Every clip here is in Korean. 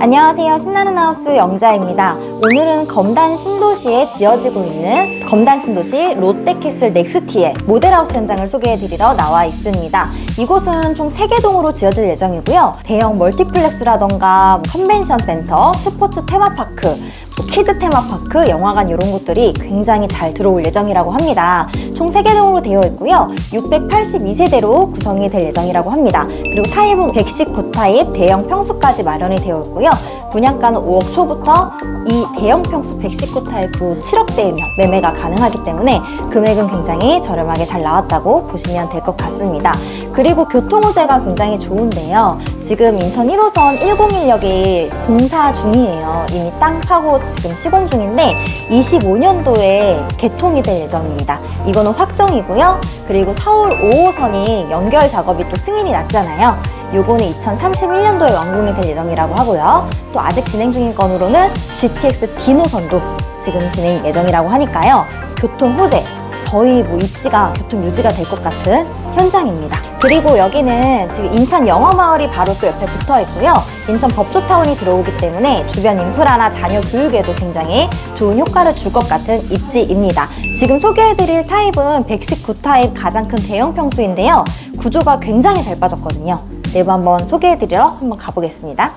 안녕하세요. 신나는 하우스 영자입니다. 오늘은 검단 신도시에 지어지고 있는 검단 신도시 롯데캐슬 넥스티의 모델하우스 현장을 소개해드리러 나와 있습니다. 이곳은 총 3개 동으로 지어질 예정이고요. 대형 멀티플렉스라던가 뭐 컨벤션 센터, 스포츠 테마파크, 뭐 키즈 테마파크, 영화관 이런 곳들이 굉장히 잘 들어올 예정이라고 합니다. 총 3개 동으로 되어 있고요. 682세대로 구성이 될 예정이라고 합니다. 그리고 타입은 119 타입 대형 평수까지 마련이 되어 있고요. 분양가는 5억 초부터 이 대형 평수 119 타입으로 7억대이면 매매가 가능하기 때문에 금액은 굉장히 저렴하게 잘 나왔다고 보시면 될 것 같습니다. 그리고 교통 호재가 굉장히 좋은데요. 지금 인천 1호선 101역이 공사 중이에요. 이미 땅 파고 지금 시공 중인데 25년도에 개통이 될 예정입니다. 이거는 확정이고요. 그리고 서울 5호선이 연결 작업이 또 승인이 났잖아요. 요거는 2031년도에 완공이 될 예정이라고 하고요. 또 아직 진행 중인 건으로는 GTX D 노선도 지금 진행 예정이라고 하니까요. 교통 호재 거의 뭐 입지가 교통 유지가 될 것 같은 현장입니다. 그리고 여기는 지금 인천 영어마을이 바로 또 옆에 붙어 있고요. 인천 법조타운이 들어오기 때문에 주변 인프라나 자녀 교육에도 굉장히 좋은 효과를 줄 것 같은 입지입니다. 지금 소개해드릴 타입은 119 타입 가장 큰 대형 평수인데요. 구조가 굉장히 잘 빠졌거든요. 내부 한번 소개해드리러 한번 가보겠습니다.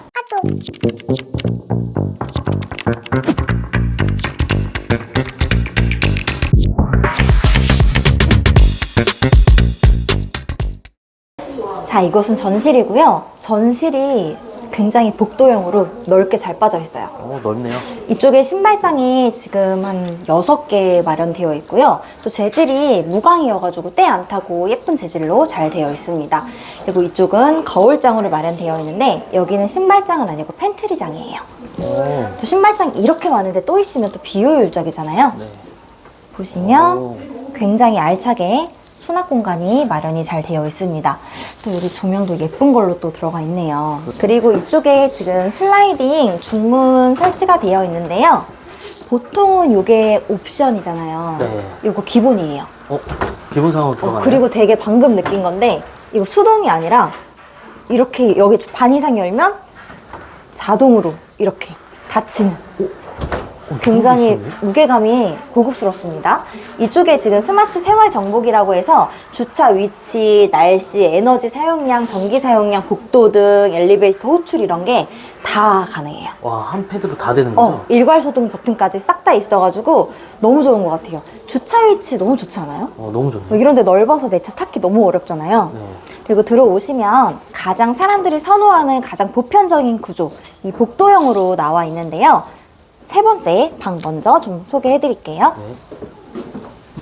자, 이곳은 전실이고요. 전실이 굉장히 복도형으로 넓게 잘 빠져 있어요. 어 넓네요. 이쪽에 신발장이 지금 한 6개 마련되어 있고요. 또 재질이 무광이어가지고 때 안 타고 예쁜 재질로 잘 되어 있습니다. 그리고 이쪽은 거울장으로 마련되어 있는데 여기는 신발장은 아니고 팬트리장이에요. 오. 또 신발장 이렇게 많은데 또 있으면 또 비효율적이잖아요. 네. 보시면 오. 굉장히 알차게 수납 공간이 마련이 잘 되어 있습니다. 또 여기 조명도 예쁜 걸로 또 들어가 있네요. 그리고 이쪽에 지금 슬라이딩 중문 설치가 되어 있는데요. 보통은 이게 옵션이잖아요. 네. 이거 기본이에요. 어 기본 상황으로 어, 들어가네요. 그리고 되게 방금 느낀 건데 이거 수동이 아니라 이렇게 여기 반 이상 열면 자동으로 이렇게 닫히는 어, 굉장히 게 있었네. 무게감이 고급스럽습니다. 이쪽에 지금 스마트 생활 정보기라고 해서 주차 위치, 날씨, 에너지 사용량, 전기 사용량, 복도 등 엘리베이터 호출 이런 게 다 가능해요. 와 한 패드로 다 되는 거죠? 어, 일괄 소등 버튼까지 싹 다 있어가지고 너무 좋은 것 같아요. 주차 위치 너무 좋지 않아요? 어 너무 좋네. 뭐 이런 데 넓어서 내차 타기 너무 어렵잖아요. 네. 그리고 들어오시면 가장 사람들이 선호하는 가장 보편적인 구조, 이 복도형으로 나와 있는데요. 세 번째 방 먼저 좀 소개해 드릴게요. 네.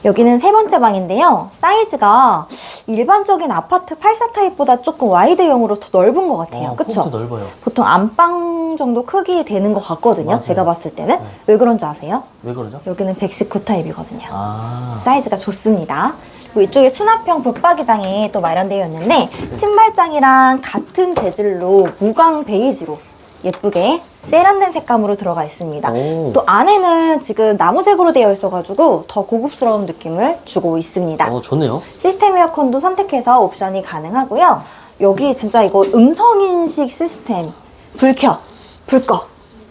여기는 세 번째 방인데요. 사이즈가 일반적인 아파트 84 타입보다 조금 와이드형으로 더 넓은 것 같아요. 어, 그쵸? 폭도 넓어요. 보통 안방 정도 크기 되는 것 같거든요. 맞아요. 제가 봤을 때는. 네. 왜 그런지 아세요? 왜 그러죠? 여기는 119 타입이거든요. 아. 사이즈가 좋습니다. 그리고 이쪽에 수납형 붙박이장이 또 마련되어 있는데 신발장이랑 같은 재질로 무광 베이지로 예쁘게 세련된 색감으로 들어가 있습니다. 오. 또 안에는 지금 나무색으로 되어 있어가지고 더 고급스러운 느낌을 주고 있습니다. 어 좋네요. 시스템 에어컨도 선택해서 옵션이 가능하고요. 여기 진짜 이거 음성 인식 시스템 불 켜, 불 꺼.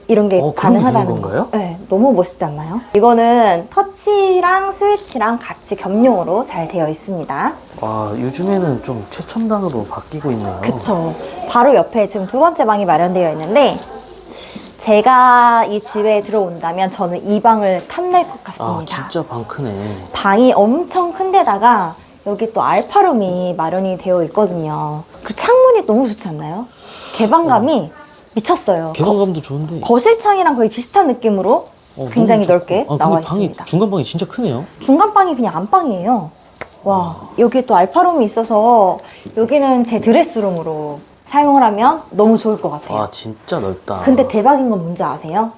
이런 게 어, 그런 게 가능하다는 되는 거. 건가요? 네, 너무 멋있지 않나요? 이거는 터치랑 스위치랑 같이 겸용으로 잘 되어 있습니다. 와 요즘에는 좀 최첨단으로 바뀌고 있네요. 그쵸. 바로 옆에 지금 두 번째 방이 마련되어 있는데 제가 이 집에 들어온다면 저는 이 방을 탐낼 것 같습니다. 아 진짜 방 크네. 방이 엄청 큰데다가 여기 또 알파룸이 마련이 되어 있거든요. 그 창문이 너무 좋지 않나요? 개방감이 미쳤어요. 개방감도 좋은데. 거, 실창이랑 거의 비슷한 느낌으로 어, 굉장히 너무 넓게. 아, 나와 근데 방이 있습니다. 중간 방이 진짜 크네요. 중간 방이 그냥 안방이에요. 와, 여기 또 알파룸이 있어서 여기는 제 드레스룸으로 사용을 하면 너무 좋을 것 같아요. 와 진짜 넓다. 근데 대박인 건 뭔지 아세요?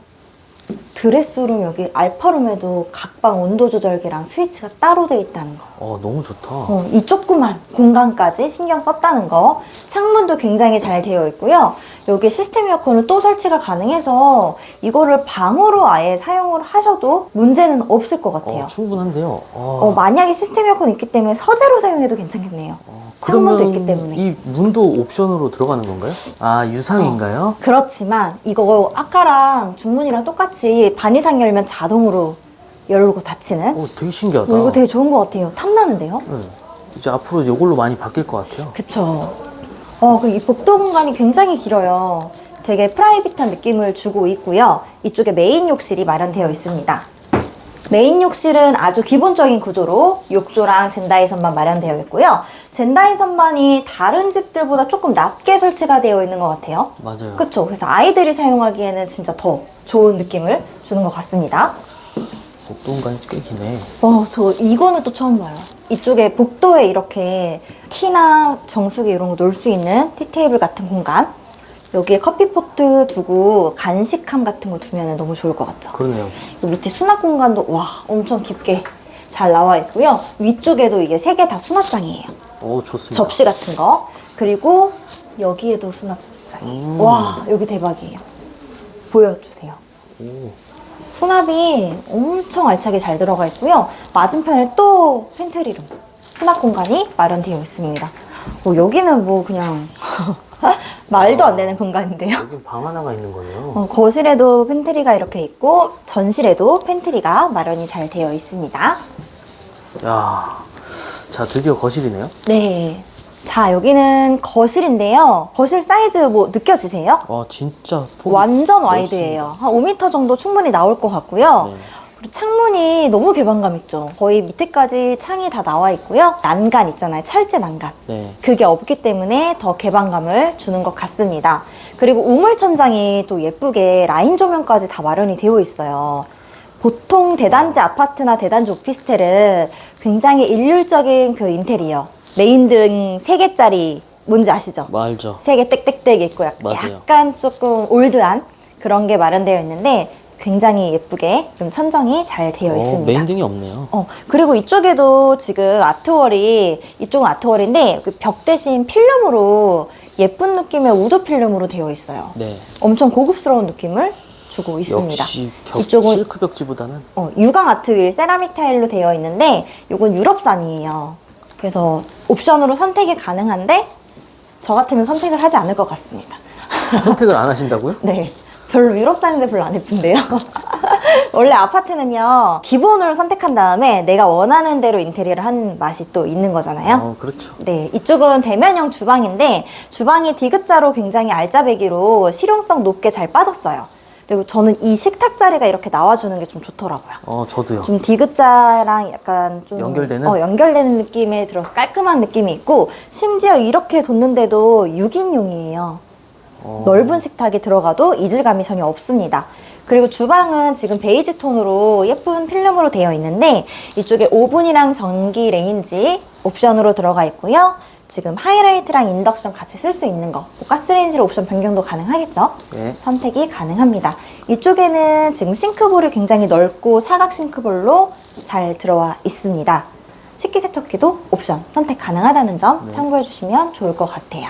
드레스룸 여기 알파룸에도 각방 온도 조절기랑 스위치가 따로 돼 있다는 거. 어 너무 좋다. 어, 이 조그만 공간까지 신경 썼다는 거. 창문도 굉장히 잘 되어 있고요. 여기 시스템 에어컨은 또 설치가 가능해서 이거를 방으로 아예 사용을 하셔도 문제는 없을 것 같아요. 어, 충분한데요. 어, 어, 만약에 시스템 에어컨이 있기 때문에 서재로 사용해도 괜찮겠네요. 창문도 그러면 있기 때문에. 이 문도 옵션으로 들어가는 건가요? 아 유상인가요? 그렇지만 이거 아까랑 중문이랑 똑같이 반 이상 열면 자동으로 열고 닫히는 오 되게 신기하다. 어, 이거 되게 좋은 것 같아요. 탐나는데요? 네. 이제 앞으로 이걸로 많이 바뀔 것 같아요. 그쵸. 어, 그 이 복도 공간이 굉장히 길어요. 되게 프라이빗한 느낌을 주고 있고요. 이쪽에 메인 욕실이 마련되어 있습니다. 메인 욕실은 아주 기본적인 구조로 욕조랑 젠다이 선반 마련되어 있고요. 젠다이 선반이 다른 집들보다 조금 낮게 설치가 되어 있는 것 같아요. 맞아요. 그쵸. 그래서 아이들이 사용하기에는 진짜 더 좋은 느낌을 주는 것 같습니다. 복도 공간이 꽤 기네. 어, 저 이거는 또 처음 봐요. 이쪽에 복도에 이렇게 티나 정수기 이런 거 놓을 수 있는 티 테이블 같은 공간. 여기에 커피포트 두고 간식함 같은 거 두면 너무 좋을 것 같죠. 그러네요. 이 밑에 수납 공간도 와 엄청 깊게 잘 나와 있고요. 위쪽에도 이게 세 개 다 수납장이에요. 오 좋습니다. 접시 같은 거. 그리고 여기에도 수납장이에요. 음. 와 여기 대박이에요. 보여주세요. 오, 수납이 엄청 알차게 잘 들어가 있고요. 맞은편에 또 팬트리룸, 수납 공간이 마련되어 있습니다. 어, 여기는 뭐 그냥 말도 안 되는 공간인데요. 여긴 방 하나가 있는 거네요. 어, 거실에도 팬트리가 이렇게 있고 전실에도 팬트리가 마련이 잘 되어 있습니다. 야, 자 드디어 거실이네요. 네. 자, 여기는 거실인데요. 거실 사이즈 뭐 느껴지세요? 와 진짜 폭이 완전 넓습니다. 와이드예요. 한 5m 정도 충분히 나올 것 같고요. 네. 그리고 창문이 너무 개방감 있죠. 거의 밑에까지 창이 다 나와 있고요. 난간 있잖아요. 철제 난간. 네. 그게 없기 때문에 더 개방감을 주는 것 같습니다. 그리고 우물 천장이 또 예쁘게 라인 조명까지 다 마련이 되어 있어요. 보통 대단지 아파트나 대단지 오피스텔은 굉장히 일률적인 그 인테리어. 메인 등 3개짜리 뭔지 아시죠? 뭐 알죠. 세개 땡땡땡 있고 약, 맞아요. 약간 조금 올드한 그런 게 마련되어 있는데 굉장히 예쁘게 좀 천정이 잘 되어 어, 있습니다. 메인 등이 없네요. 어, 그리고 이쪽에도 지금 아트월이, 이쪽은 아트월인데 그 벽 대신 필름으로 예쁜 느낌의 우드 필름으로 되어 있어요. 네. 엄청 고급스러운 느낌을 주고 있습니다. 역시 벽 이쪽은 실크 벽지보다는 어, 유광 아트 윌 세라믹 타일로 되어 있는데 이건 유럽산이에요. 그래서 옵션으로 선택이 가능한데 저 같으면 선택을 하지 않을 것 같습니다. 선택을 안 하신다고요? 네. 별로 유럽산인데 별로 안 예쁜데요. 원래 아파트는요, 기본으로 선택한 다음에 내가 원하는 대로 인테리어를 한 맛이 또 있는 거잖아요. 어, 그렇죠. 네, 이쪽은 대면형 주방인데 주방이 디귿자로 굉장히 알짜배기로 실용성 높게 잘 빠졌어요. 그리고 저는 이 식탁 자리가 이렇게 나와주는 게 좀 좋더라고요. 어, 저도요. 좀 디귿자랑 약간 좀 연결되는? 어, 연결되는 느낌에 들어서 깔끔한 느낌이 있고 심지어 이렇게 뒀는데도 6인용이에요. 어, 넓은 식탁이 들어가도 이질감이 전혀 없습니다. 그리고 주방은 지금 베이지 톤으로 예쁜 필름으로 되어 있는데 이쪽에 오븐이랑 전기 레인지 옵션으로 들어가 있고요. 지금 하이라이트랑 인덕션 같이 쓸 수 있는 거. 뭐 가스레인지로 옵션 변경도 가능하겠죠? 네. 선택이 가능합니다. 이쪽에는 지금 싱크볼이 굉장히 넓고 사각 싱크볼로 잘 들어와 있습니다. 식기세척기도 옵션 선택 가능하다는 점 네. 참고해 주시면 좋을 것 같아요.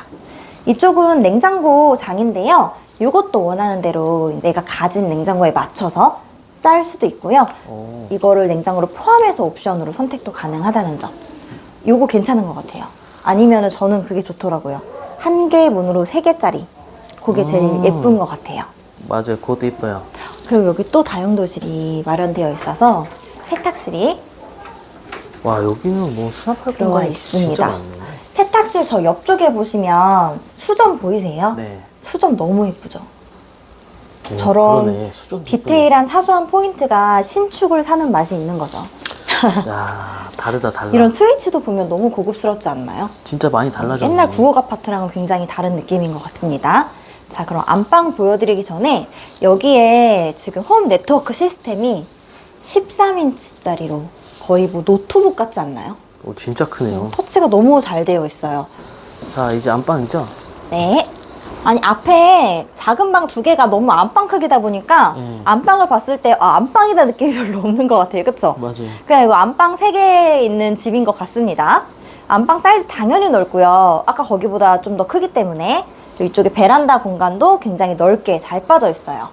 이쪽은 냉장고 장인데요. 이것도 원하는 대로 내가 가진 냉장고에 맞춰서 짤 수도 있고요. 어, 이거를 냉장고로 포함해서 옵션으로 선택도 가능하다는 점. 요거 괜찮은 것 같아요. 아니면은 저는 그게 좋더라고요. 한 개의 문으로 세 개짜리. 그게 제일 음. 예쁜 것 같아요. 맞아요. 그것도 이뻐요. 그리고 여기 또 다용도실이 마련되어 있어서 세탁실이 와 여기는 뭐 수납할 공간이 진짜 있습니다. 많네요. 세탁실 저 옆쪽에 보시면 수전 보이세요? 네. 수전 너무 예쁘죠? 오, 저런 그러네. 수전 디테일한 사소한 포인트가 신축을 사는 맛이 있는 거죠. 야 다르다 달라. 이런 스위치도 보면 너무 고급스럽지 않나요? 진짜 많이 달라졌네. 옛날 부엌 아파트랑은 굉장히 다른 느낌인 것 같습니다. 자, 그럼 안방 보여드리기 전에 여기에 지금 홈 네트워크 시스템이 13인치짜리로 거의 뭐 노트북 같지 않나요? 오, 진짜 크네요. 터치가 너무 잘 되어 있어요. 자 이제 안방이죠. 네. 아니 앞에 작은 방 두 개가 너무 안방 크기다 보니까 음. 안방을 봤을 때 아, 안방이다 느낌이 별로 없는 것 같아요. 그쵸? 맞아요. 그냥 이거 안방 3개 있는 집인 것 같습니다. 안방 사이즈 당연히 넓고요. 아까 거기보다 좀 더 크기 때문에 이쪽에 베란다 공간도 굉장히 넓게 잘 빠져 있어요.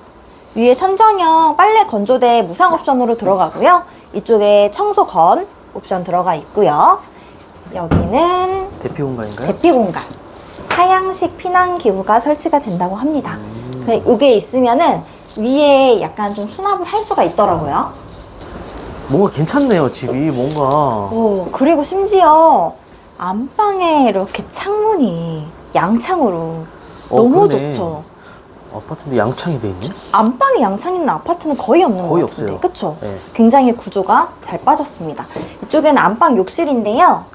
위에 천정형 빨래 건조대 무상 옵션으로 들어가고요. 이쪽에 청소건 옵션 들어가 있고요. 여기는 대피 공간인가요? 대피 공간. 하향식 피난 기구가 설치가 된다고 합니다. 근데 이게 있으면은 위에 약간 좀 수납을 할 수가 있더라고요. 뭔가 괜찮네요, 집이. 뭔가. 오, 그리고 심지어 안방에 이렇게 창문이 양창으로 어, 너무 그러네. 좋죠. 아파트인데 양창이 돼 있네? 안방에 양창 있는 아파트는 거의 없는 거의 것 같은데, 없어요. 그쵸? 네. 굉장히 구조가 잘 빠졌습니다. 이쪽에는 안방 욕실인데요.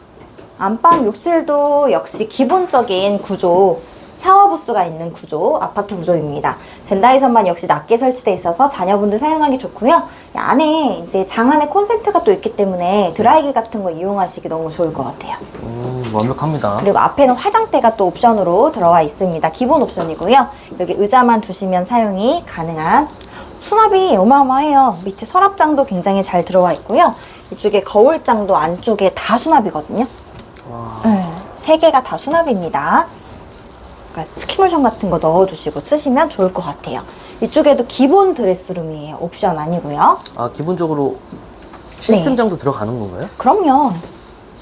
안방 욕실도 역시 기본적인 구조, 샤워 부스가 있는 구조, 아파트 구조입니다. 젠다이선만 역시 낮게 설치되어 있어서 자녀분들 사용하기 좋고요. 이 안에 이제 장 안에 콘센트가 또 있기 때문에 드라이기 같은 거 이용하시기 너무 좋을 것 같아요. 음, 완벽합니다. 그리고 앞에는 화장대가 또 옵션으로 들어와 있습니다. 기본 옵션이고요. 여기 의자만 두시면 사용이 가능한 수납이 어마어마해요. 밑에 서랍장도 굉장히 잘 들어와 있고요. 이쪽에 거울장도 안쪽에 다 수납이거든요. 와. 네, 세 개가 다 수납입니다. 그러니까 스키몰션 같은 거 넣어두시고 쓰시면 좋을 것 같아요. 이쪽에도 기본 드레스룸이에요. 옵션 아니고요. 아, 기본적으로 시스템장도 네. 들어가는 건가요? 그럼요.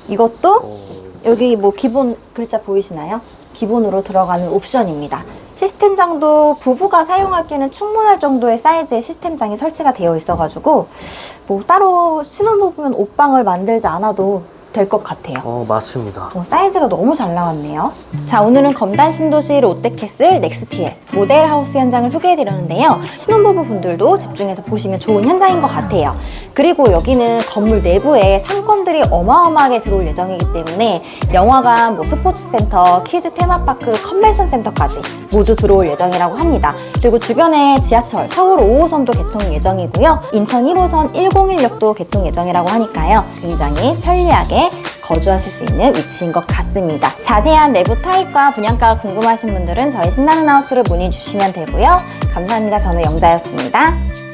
이것도 오. 여기 뭐 기본 글자 보이시나요? 기본으로 들어가는 옵션입니다. 시스템장도 부부가 사용하기에는 충분할 정도의 사이즈의 시스템장이 설치가 되어 있어가지고 뭐 따로 신혼부부면 옷방을 만들지 않아도 될 것 같아요. 어, 맞습니다. 어, 사이즈가 너무 잘 나왔네요. 자, 오늘은 검단 신도시 롯데캐슬 넥스티엘 모델 하우스 현장을 소개해드렸는데요. 신혼부부 분들도 집중해서 보시면 좋은 현장인 것 같아요. 그리고 여기는 건물 내부에 상권들이 어마어마하게 들어올 예정이기 때문에 영화관, 뭐 스포츠센터, 키즈 테마파크, 컨벤션 센터까지 모두 들어올 예정이라고 합니다. 그리고 주변에 지하철, 서울 5호선도 개통 예정이고요. 인천 1호선 101역도 개통 예정이라고 하니까요. 굉장히 편리하게 거주하실 수 있는 위치인 것 같습니다. 자세한 내부 타입과 분양가가 궁금하신 분들은 저희 신나는 하우스를 문의 주시면 되고요. 감사합니다. 저는 영자였습니다.